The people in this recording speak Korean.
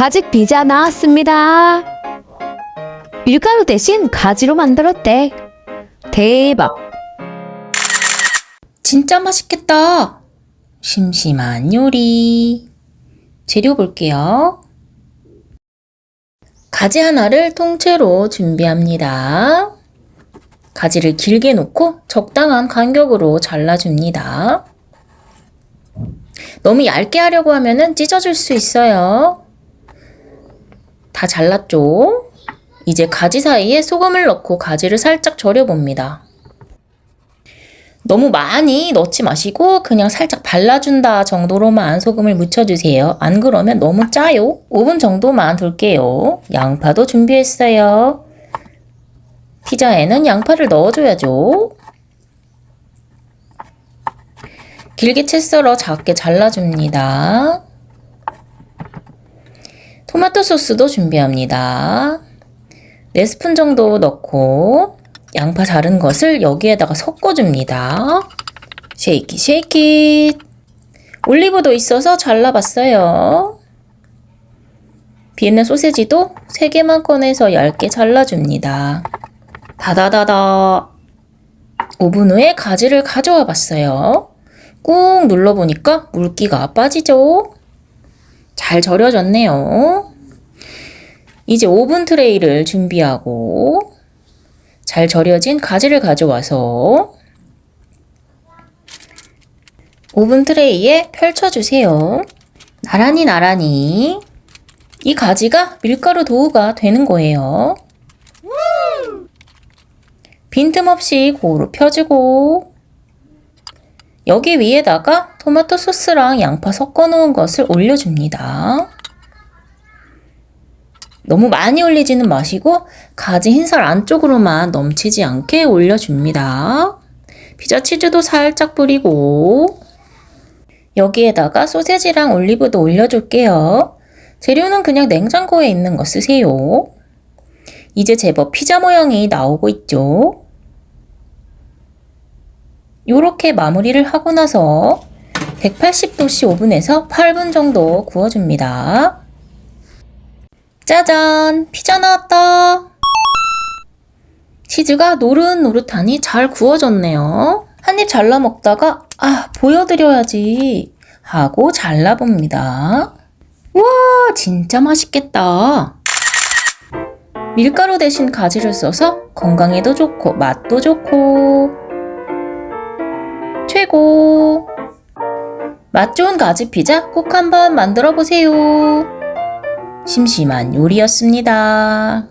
가지 피자 나왔습니다. 밀가루 대신 가지로 만들었대. 대박. 진짜 맛있겠다. 심심한 요리. 재료 볼게요. 가지 하나를 통째로 준비합니다. 가지를 길게 놓고 적당한 간격으로 잘라줍니다. 너무 얇게 하려고 하면은 찢어질 수 있어요. 다 잘랐죠? 이제 가지 사이에 소금을 넣고 가지를 살짝 절여봅니다. 너무 많이 넣지 마시고 그냥 살짝 발라준다 정도로만 소금을 묻혀주세요. 안 그러면 너무 짜요. 5분 정도만 둘게요. 양파도 준비했어요. 피자에는 양파를 넣어줘야죠. 길게 채 썰어 작게 잘라줍니다. 토마토 소스도 준비합니다. 4스푼 정도 넣고 양파 자른 것을 여기에다가 섞어줍니다. 쉐이키 쉐이키 올리브도 있어서 잘라봤어요. 비엔나 소세지도 3개만 꺼내서 얇게 잘라줍니다. 다다다다 오븐 후에 가지를 가져와 봤어요. 꾹 눌러보니까 물기가 빠지죠? 잘 절여졌네요. 이제 오븐 트레이를 준비하고 잘 절여진 가지를 가져와서 오븐 트레이에 펼쳐주세요. 나란히 나란히 이 가지가 밀가루 도우가 되는 거예요. 빈틈없이 고루 펴주고 여기 위에다가 토마토 소스랑 양파 섞어 놓은 것을 올려줍니다. 너무 많이 올리지는 마시고 가지 흰살 안쪽으로만 넘치지 않게 올려줍니다. 피자 치즈도 살짝 뿌리고 여기에다가 소세지랑 올리브도 올려줄게요. 재료는 그냥 냉장고에 있는 거 쓰세요. 이제 제법 피자 모양이 나오고 있죠. 이렇게 마무리를 하고 나서 180도씨 오븐에서 8분 정도 구워줍니다. 짜잔! 피자 나왔다! 치즈가 노릇노릇하니 잘 구워졌네요. 한 입 잘라 먹다가, 아, 보여드려야지. 하고 잘라봅니다. 와, 진짜 맛있겠다. 밀가루 대신 가지를 써서 건강에도 좋고, 맛도 좋고, 최고! 맛 좋은 가지 피자 꼭 한번 만들어 보세요. 심심한 요리였습니다.